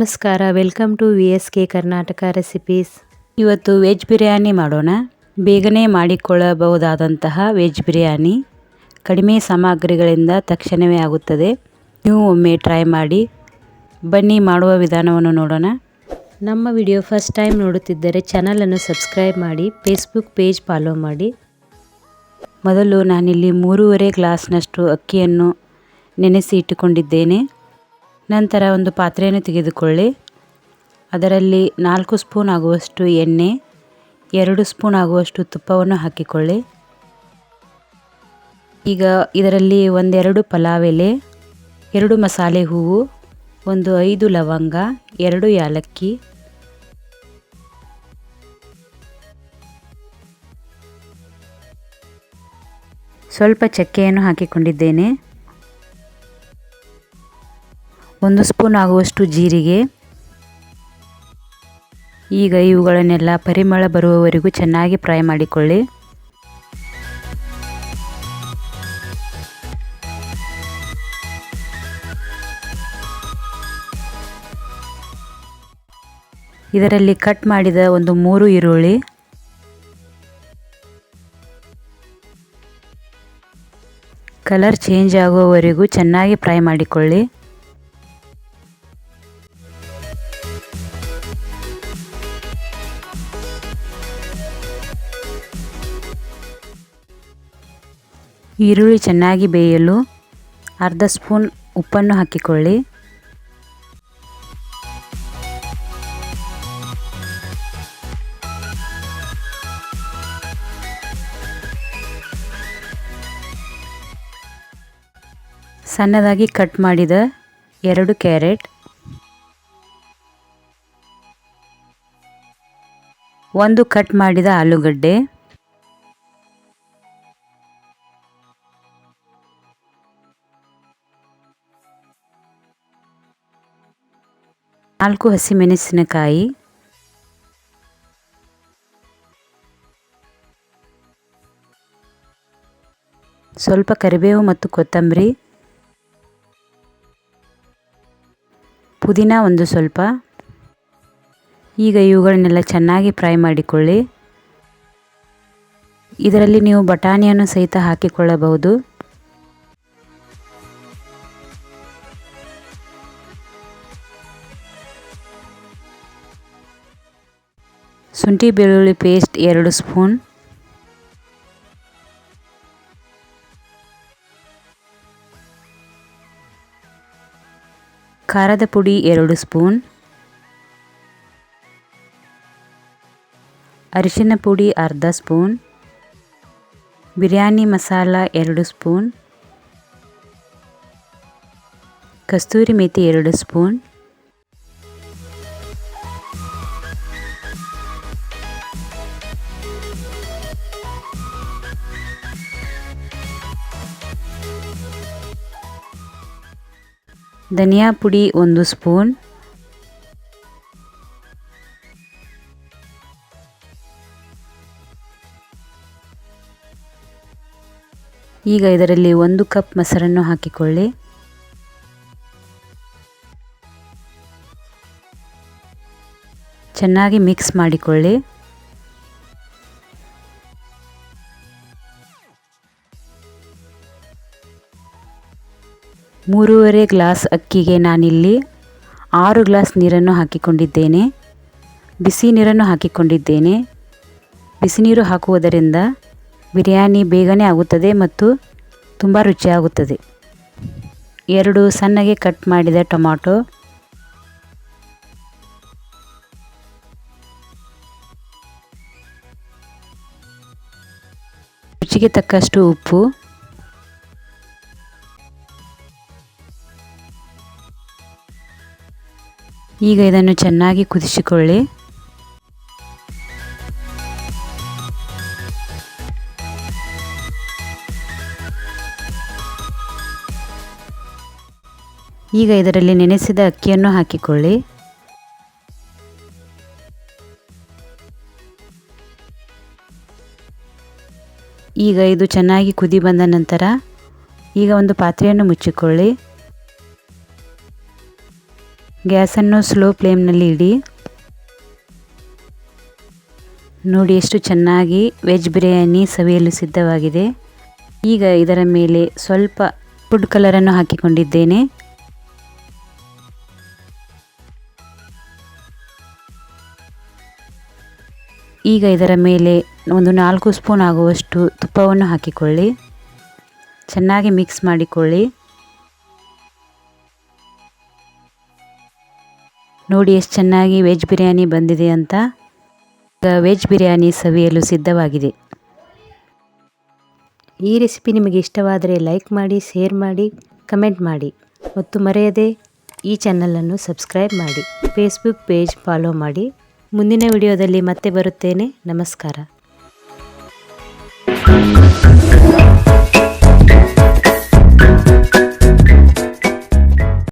ನಮಸ್ಕಾರ. Welcome to V S K Karnataka recipes. ಇವತ್ತು veg biryani ಮಾಡೋಣ. ಬೇಗನೆ ಮಾಡಿಕೊಳ್ಳಬಹುದಾದಂತಹ ವೆಜ್ ಬಿರಿಯಾನಿ. ಕಡಿಮೆ ಸಾಮಗ್ರಿಗಳಿಂದ ತಕ್ಷಣವೇ ಆಗುತ್ತದೆ. ನೀವು ಒಮ್ಮೆ ಟ್ರೈ ಮಾಡಿ. ಬನ್ನಿ ಮಾಡುವ ವಿಧಾನವನ್ನು ನೋಡೋಣ. ನಮ್ಮ ವಿಡಿಯೋ ಫಸ್ಟ್ ಟೈಮ್ ನೋಡುತ್ತಿದ್ದರೆ ಚಾನಲನ್ನು ಸಬ್ಸ್ಕ್ರೈಬ್ ಮಾಡಿ ಫೇಸ್ಬುಕ್ ಪೇಜ್ ಫಾಲೋ ಮಾಡಿ. ಮೊದಲು ನಾನಿಲ್ಲಿ ಮೂರುವರೆ ಗ್ಲಾಸ್ನಷ್ಟು ಅಕ್ಕಿಯನ್ನು ನೆನೆಸಿ ಇಟ್ಟುಕೊಂಡಿದ್ದೇನೆ. ನಂತರ ಒಂದು ಪಾತ್ರೆಯನ್ನು ತೆಗೆದುಕೊಳ್ಳಿ. ಅದರಲ್ಲಿ ನಾಲ್ಕು ಸ್ಪೂನ್ ಆಗುವಷ್ಟು ಎಣ್ಣೆ, ಎರಡು ಸ್ಪೂನ್ ಆಗುವಷ್ಟು ತುಪ್ಪವನ್ನು ಹಾಕಿಕೊಳ್ಳಿ. ಈಗ ಇದರಲ್ಲಿ ಒಂದೆರಡು ಪಲಾವ್ ಎಲೆ, ಎರಡು ಮಸಾಲೆ ಹೂವು, ಒಂದು ಐದು ಲವಂಗ, ಎರಡು ಯಾಲಕ್ಕಿ, ಸ್ವಲ್ಪ ಚಕ್ಕೆಯನ್ನು ಹಾಕಿಕೊಂಡಿದ್ದೇನೆ. ಒಂದು ಸ್ಪೂನ್ ಆಗುವಷ್ಟು ಜೀರಿಗೆ. ಈಗ ಇವುಗಳನ್ನೆಲ್ಲ ಪರಿಮಳ ಬರುವವರೆಗೂ ಚೆನ್ನಾಗಿ ಫ್ರೈ ಮಾಡಿಕೊಳ್ಳಿ. ಇದರಲ್ಲಿ ಕಟ್ ಮಾಡಿದ ಒಂದು ಮೂರು ಈರುಳ್ಳಿ. ಕಲರ್ ಚೇಂಜ್ ಆಗುವವರೆಗೂ ಚೆನ್ನಾಗಿ ಫ್ರೈ ಮಾಡಿಕೊಳ್ಳಿ. ಈರುಳ್ಳಿ ಚೆನ್ನಾಗಿ ಬೇಯಲು ಅರ್ಧ ಸ್ಪೂನ್ ಉಪ್ಪನ್ನು ಹಾಕಿಕೊಳ್ಳಿ. ಸಣ್ಣದಾಗಿ ಕಟ್ ಮಾಡಿದ ಎರಡು ಕ್ಯಾರೆಟ್, ಒಂದು ಕಟ್ ಮಾಡಿದ ಆಲೂಗಡ್ಡೆ ನಾಲ್ಕು ಹಸಿಮೆಣಸಿನಕಾಯಿ. ಸ್ವಲ್ಪ ಕರಿಬೇವು ಮತ್ತು ಕೊತ್ತಂಬರಿ. ಪುದೀನ ಒಂದು ಸ್ವಲ್ಪ. ಈಗ ಇವುಗಳನ್ನೆಲ್ಲ ಚೆನ್ನಾಗಿ ಫ್ರೈ ಮಾಡಿಕೊಳ್ಳಿ. ಇದರಲ್ಲಿ ನೀವು ಬಟಾಣಿಯನ್ನು ಸಹಿತ ಹಾಕಿಕೊಳ್ಳಬಹುದು. ಶುಂಠಿ ಬೆಳ್ಳುಳ್ಳಿ ಪೇಸ್ಟ್ ಎರಡು ಸ್ಪೂನ್ ಖಾರದ ಪುಡಿ ಎರಡು ಸ್ಪೂನ್ ಅರಿಶಿನ ಪುಡಿ ಅರ್ಧ ಸ್ಪೂನ್ ಬಿರಿಯಾನಿ ಮಸಾಲ ಎರಡು ಸ್ಪೂನ್ ಕಸ್ತೂರಿ ಮೇಥಿ ಎರಡು ಸ್ಪೂನ್ ಧನಿಯಾ ಪುಡಿ ಒಂದು ಸ್ಪೂನ್. ಈಗ ಇದರಲ್ಲಿ ಒಂದು ಕಪ್ ಮೊಸರನ್ನು ಹಾಕಿಕೊಳ್ಳಿ. ಚೆನ್ನಾಗಿ ಮಿಕ್ಸ್ ಮಾಡಿಕೊಳ್ಳಿ. ಮೂರುವರೆ ಗ್ಲಾಸ್ ಅಕ್ಕಿಗೆ ನಾನಿಲ್ಲಿ ಆರು ಗ್ಲಾಸ್ ನೀರನ್ನು ಹಾಕಿಕೊಂಡಿದ್ದೇನೆ. ಬಿಸಿ ನೀರನ್ನು ಹಾಕಿಕೊಂಡಿದ್ದೇನೆ. ಬಿಸಿ ನೀರು ಹಾಕುವುದರಿಂದ ಬಿರಿಯಾನಿ ಬೇಗನೆ ಆಗುತ್ತದೆ ಮತ್ತು ತುಂಬ ರುಚಿಯಾಗುತ್ತದೆ. ಎರಡು ಸಣ್ಣಗೆ ಕಟ್ ಮಾಡಿದ ಟೊಮಾಟೊ. ರುಚಿಗೆ ತಕ್ಕಷ್ಟು ಉಪ್ಪು. ಈಗ ಇದನ್ನು ಚೆನ್ನಾಗಿ ಕುದಿಸಿಕೊಳ್ಳಿ. ಈಗ ಇದರಲ್ಲಿ ನೆನೆಸಿದ ಅಕ್ಕಿಯನ್ನು ಹಾಕಿಕೊಳ್ಳಿ. ಈಗ ಇದು ಚೆನ್ನಾಗಿ ಕುದಿ ಬಂದ ನಂತರ ಈಗ ಒಂದು ಪಾತ್ರೆಯನ್ನು ಮುಚ್ಚಿಕೊಳ್ಳಿ. ಗ್ಯಾಸನ್ನು ಸ್ಲೋ ಫ್ಲೇಮ್ನಲ್ಲಿ ಇಡಿ. ನೋಡಿ ಎಷ್ಟು ಚೆನ್ನಾಗಿ ವೆಜ್ ಬಿರಿಯಾನಿ ಸವಿಯಲು ಸಿದ್ಧವಾಗಿದೆ. ಈಗ ಇದರ ಮೇಲೆ ಸ್ವಲ್ಪ ಫುಡ್ ಕಲರನ್ನು ಹಾಕಿಕೊಂಡಿದ್ದೇನೆ. ಈಗ ಇದರ ಮೇಲೆ ಒಂದು ನಾಲ್ಕು ಸ್ಪೂನ್ ಆಗುವಷ್ಟು ತುಪ್ಪವನ್ನು ಹಾಕಿಕೊಳ್ಳಿ. ಚೆನ್ನಾಗಿ ಮಿಕ್ಸ್ ಮಾಡಿಕೊಳ್ಳಿ. ನೋಡಿ ಎಷ್ಟು ಚೆನ್ನಾಗಿ ವೆಜ್ ಬಿರಿಯಾನಿ ಬಂದಿದೆ ಅಂತ. ಈಗ ವೆಜ್ ಬಿರಿಯಾನಿ ಸವಿಯಲು ಸಿದ್ಧವಾಗಿದೆ. ಈ ರೆಸಿಪಿ ನಿಮಗೆ ಇಷ್ಟವಾದರೆ ಲೈಕ್ ಮಾಡಿ, ಶೇರ್ ಮಾಡಿ, ಕಮೆಂಟ್ ಮಾಡಿ ಮತ್ತು ಮರೆಯದೆ ಈ ಚಾನಲನ್ನು ಸಬ್ಸ್ಕ್ರೈಬ್ ಮಾಡಿ. ಫೇಸ್ಬುಕ್ ಪೇಜ್ ಫಾಲೋ ಮಾಡಿ. ಮುಂದಿನ ವಿಡಿಯೋದಲ್ಲಿ ಮತ್ತೆ ಬರುತ್ತೇನೆ. ನಮಸ್ಕಾರ.